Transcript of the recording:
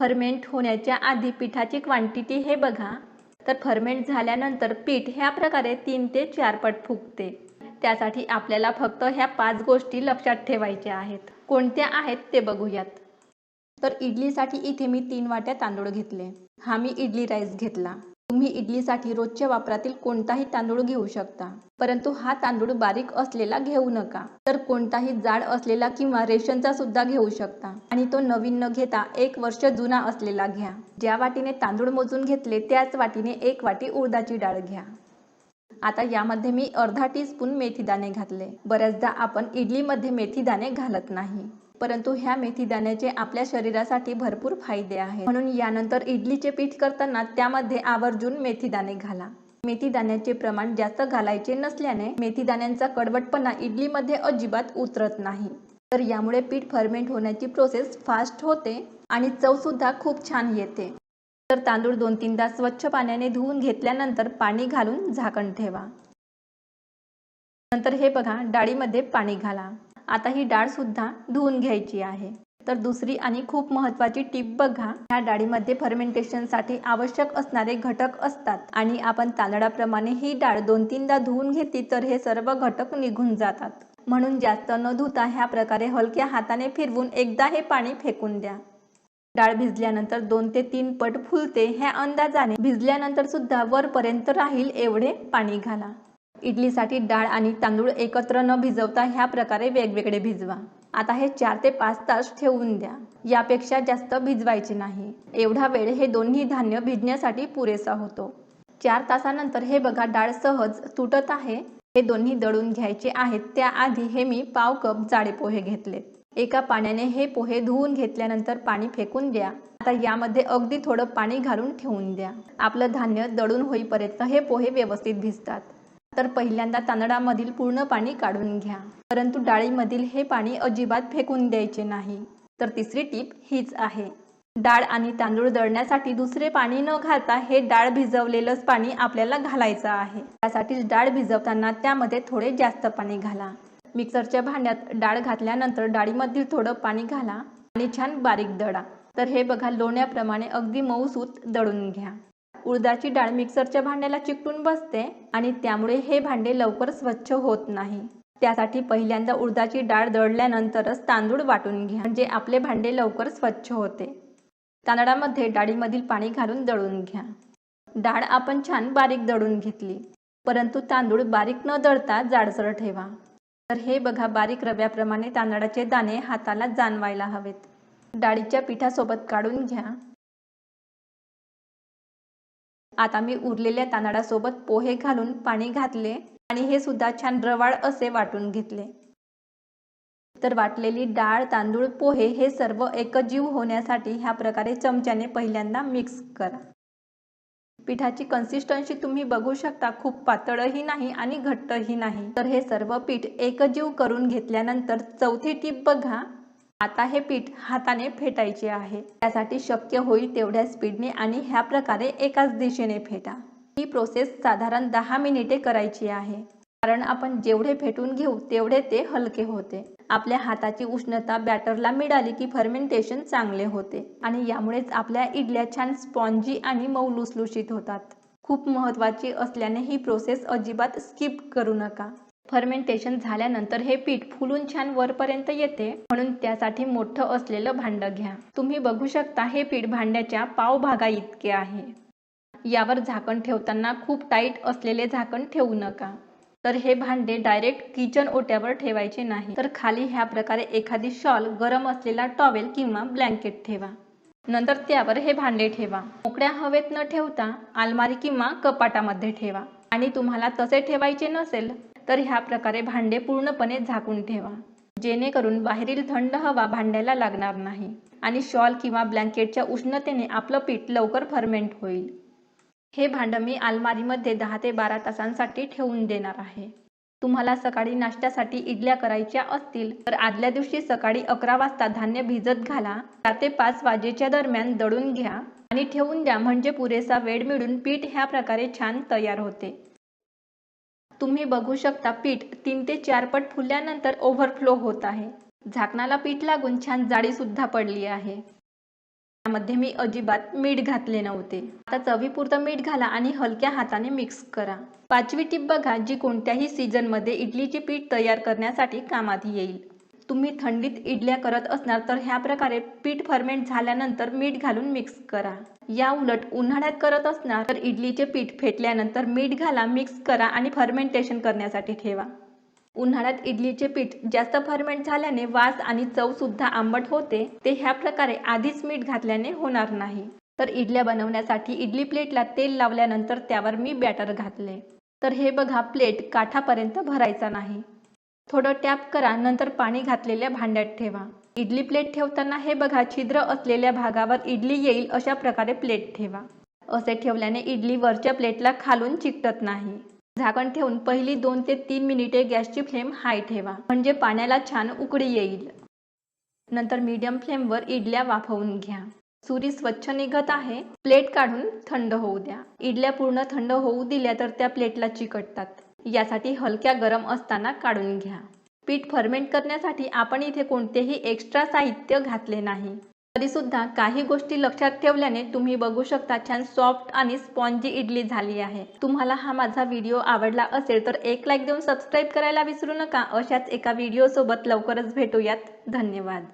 Ferment होण्याच्या आधी पिठाची क्वांटिटी हे बघा. तर फर्मेंट झाल्यानंतर पीठ ह्या प्रकारे तीन ते चार पट फुगते. त्यासाठी आपल्याला फक्त ह्या पाच गोष्टी लक्षात ठेवायच्या आहेत. कोणत्या आहेत ते बघूयात. तर इडलीसाठी इथे मी तीन वाट्या तांदूळ घेतले. हा मी इडली राईस घेतला. तुम्ही इडलीसाठी रोजच्या वापरातील कोणताही तांदूळ घेऊ शकता. परंतु हा तांदूळ बारीक असलेला घेऊ नका. तर कोणताही जाड असलेला किंवा रेशनचा सुद्धा घेऊ शकता. आणि तो नवीन न घेता एक वर्ष जुना असलेला घ्या. ज्या वाटीने तांदूळ मोजून घेतले त्याच वाटीने एक वाटी उडदाची डाळ घ्या. आता यामध्ये मी अर्धा टीस्पून मेथीदाणे घातले. बऱ्याचदा आपण इडलीमध्ये मेथीदाणे घालत नाही. परंतु ह्या मेथीदाण्याचे आपल्या शरीरासाठी भरपूर फायदे आहेत. म्हणून यानंतर इडलीचे पीठ करताना त्यामध्ये आवर्जून मेथीदाणे घाला. मेथीदाण्याचे प्रमाण जास्त घालायचे नसल्याने मेथीदाण्यांचा कडवटपणा इडलीमध्ये अजिबात उतरत नाही. तर यामुळे पीठ फर्मेंट होण्याची प्रोसेस फास्ट होते आणि चवसुद्धा खूप छान येते. तर तांदूळ दोन तीनदा स्वच्छ पाण्याने धुवून घेतल्यानंतर पाणी घालून झाकण ठेवा. नंतर हे बघा डाळीमध्ये पाणी घाला. आता ही डाळ सुद्धा धुवून घ्यायची आहे. तर दुसरी आणि खूप महत्त्वाची टीप बघा ह्या डाळीमध्ये फर्मेंटेशनसाठी आवश्यक असणारे घटक असतात आणि आपण तांदळाप्रमाणे ही डाळ दोन तीनदा धुवून घेतली तर हे सर्व घटक निघून जातात. म्हणून जास्त न धुता ह्या प्रकारे हलक्या हाताने फिरवून एकदा हे पाणी फेकून द्या. डाळ भिजल्यानंतर दोन ते तीन पट फुलते ह्या अंदाजाने भिजल्यानंतर सुद्धा वरपर्यंत राहील एवढे पाणी घाला. इडलीसाठी डाळ आणि तांदूळ एकत्र न भिजवता ह्या प्रकारे वेगवेगळे भिजवा. आता हे चार ते पाच तास ठेवून द्या. यापेक्षा जास्त भिजवायचे नाही. एवढा वेळ हे दोन्ही धान्य भिजण्यासाठी पुरेसा होतो. चार तासानंतर हे बघा डाळ सहज तुटत आहे. हे दोन्ही दळून घ्यायचे आहेत. त्याआधी हे मी पाव कप जाडे पोहे घेतलेत. एका पाण्याने हे पोहे धुवून घेतल्यानंतर पाणी फेकून द्या. आता यामध्ये अगदी थोडं पाणी घालून ठेवून द्या. आपलं धान्य दळून होईपर्यंत हे पोहे व्यवस्थित भिजतात. तर पहिल्यांदा तांदळामधील पूर्ण पाणी काढून घ्या. परंतु डाळीमधील हे पाणी अजिबात फेकून द्यायचे नाही. तर तिसरी टीप हीच आहे. डाळ आणि तांदूळ दळण्यासाठी दुसरे पाणी न घालता हे डाळ भिजवलेलंच पाणी आपल्याला घालायचं आहे. त्यासाठी डाळ भिजवताना त्यामध्ये थोडे जास्त पाणी घाला. मिक्सरच्या भांड्यात डाळ घातल्यानंतर डाळीमधील थोडं पाणी घाला आणि छान बारीक दळा. तर हे बघा लोण्याप्रमाणे अगदी मऊसूत दळून घ्या. उडदाची डाळ मिक्सरच्या भांड्याला चिकटून बसते आणि त्यामुळे हे भांडे लवकर स्वच्छ होत नाही. त्यासाठी पहिल्यांदा उडदाची डाळ दळल्यानंतरच तांदूळ वाटून घ्या म्हणजे आपले भांडे लवकर स्वच्छ होते. तांदळामध्ये डाळीमधील पाणी घालून दळून घ्या. डाळ आपण छान बारीक दळून घेतली परंतु तांदूळ बारीक न दळता जाडसर ठेवा. तर हे बघा बारीक रव्याप्रमाणे तांदळाचे दाणे हाताला जाणवायला हवेत. डाळीच्या पिठासोबत काढून घ्या. आता मी उरलेल्या तांदळासोबत पोहे घालून पाणी घातले आणि हे सुद्धा छान रवाळ असे वाटून घेतले. तर वाटलेली डाळ तांदूळ पोहे हे सर्व एकजीव होण्यासाठी ह्या प्रकारे चमच्याने पहिल्यांदा मिक्स करा. पिठाची कन्सिस्टन्सी तुम्ही बघू शकता खूप पातळही नाही आणि घट्टही नाही. तर हे सर्व पीठ एकजीव करून घेतल्यानंतर चौथी टीप बघा. आता हे पीठ हाताने फेटायचे आहे. त्यासाठी शक्य होईल तेवढ्या स्पीडने आणि ह्या प्रकारे एकाच दिशेने फेटा. ही प्रोसेस साधारण दहा मिनिटे करायची आहे. कारण आपण जेवढे फेटून घेऊ तेवढे ते हलके होते. आपल्या हाताची उष्णता बॅटरला मिळाली की फर्मेंटेशन चांगले होते. आणि यामुळेच आपल्या इडल्या छान स्पॉन्जी आणि मऊ लुसलुशीत होतात. खूप महत्त्वाची असल्याने ही प्रोसेस अजिबात स्किप करू नका. फर्मेंटेशन झाल्यानंतर हे पीठ फुलून छान वरपर्यंत येते. म्हणून त्यासाठी मोठं असलेलं भांडं घ्या. तुम्ही बघू शकता हे पीठ भांड्याच्या पावभागा इतके आहे. यावर झाकण ठेवताना खूप टाईट असलेले झाकण ठेवू नका. तर हे भांडे डायरेक्ट किचन ओट्यावर ठेवायचे नाही. तर खाली ह्या प्रकारे एखादी शॉल गरम असलेला टॉवेल किंवा ब्लँकेट ठेवा. नंतर त्यावर हे भांडे ठेवा. मोकळ्या हवेत न ठेवता अलमारी किंवा कपाटामध्ये ठेवा. आणि तुम्हाला तसे ठेवायचे नसेल तर ह्या प्रकारे भांडे पूर्णपणे झाकून ठेवा. जेणेकरून बाहेरील थंड हवा भांड्याला लागणार नाही आणि शॉल किंवा ब्लँकेटच्या उष्णतेने आपलं पीठ लवकर फर्मेंट होईल. हे भांडं मी अलमारीमध्ये दहा ते बारा तासांसाठी ठेवून देणार आहे. तुम्हाला सकाळी नाश्त्यासाठी इडल्या करायच्या असतील तर आदल्या दिवशी सकाळी अकरा वाजता धान्य भिजत घाला. चार ते पाच वाजेच्या दरम्यान दळून घ्या आणि ठेवून द्या म्हणजे पुरेसा वेळ मिळून पीठ ह्या प्रकारे छान तयार होते. तुम्ही बघू शकता पीठ तीन ते चार पट फुलल्यानंतर ओव्हरफ्लो होत आहे. झाकणाला पीठ लागून छान जाळीसुद्धा पडली आहे. त्यामध्ये मी अजिबात मीठ घातले नव्हते. आता चवीपुरतं मीठ घाला आणि हलक्या हाताने मिक्स करा. पाचवी टीप बघा जी कोणत्याही सीझनमध्ये इडलीचे पीठ तयार करण्यासाठी कामात येईल. तुम्ही थंडीत इडल्या करत असणार तर ह्या प्रकारे पीठ फर्मेंट झाल्यानंतर मीठ घालून मिक्स करा. या उलट उन्हाळ्यात करत असणार तर इडलीचे पीठ फेटल्यानंतर मीठ घाला मिक्स करा आणि फर्मेंटेशन करण्यासाठी ठेवा. उन्हाळ्यात इडलीचे पीठ जास्त फर्मेंट झाल्याने वास आणि चव सुद्धा आंबट होते. ते ह्या प्रकारे आधीच मीठ घातल्याने होणार नाही. तर इडल्या बनवण्यासाठी इडली प्लेटला तेल लावल्यानंतर त्यावर मी बॅटर घातले. तर हे बघा प्लेट काठापर्यंत भरायचा नाही. थोडं टॅप करा नंतर पाणी घातलेल्या भांड्यात ठेवा. इडली प्लेट ठेवताना हे बघा छिद्र असलेल्या भागावर इडली येईल अशा प्रकारे प्लेट ठेवा. असे ठेवल्याने इडली वरच्या प्लेटला खालून चिकटत नाही. झाकण ठेवून पहिली दोन ते तीन मिनिटे गॅसची फ्लेम हाय ठेवा म्हणजे पाण्याला छान उकळी येईल. नंतर मीडियम फ्लेमवर इडल्या वाफवून घ्या. सुरी स्वच्छ निघत आहे प्लेट काढून थंड होऊ द्या. इडल्या पूर्ण थंड होऊ दिल्या तर त्या प्लेटला चिकटतात. यासाठी हलक्या गरम असताना काढून घ्या. पीठ फर्मेंट करण्यासाठी आपण इथे कोणतेही एक्स्ट्रा साहित्य घातले नाही. तरीसुद्धा काही गोष्टी लक्षात ठेवल्याने तुम्ही बघू शकता छान सॉफ्ट आणि स्पॉन्जी इडली झाली आहे. तुम्हाला हा माझा व्हिडिओ आवडला असेल तर एक लाईक देऊन सबस्क्राईब करायला विसरू नका. अशाच एका व्हिडिओसोबत लवकरच भेटूयात. धन्यवाद.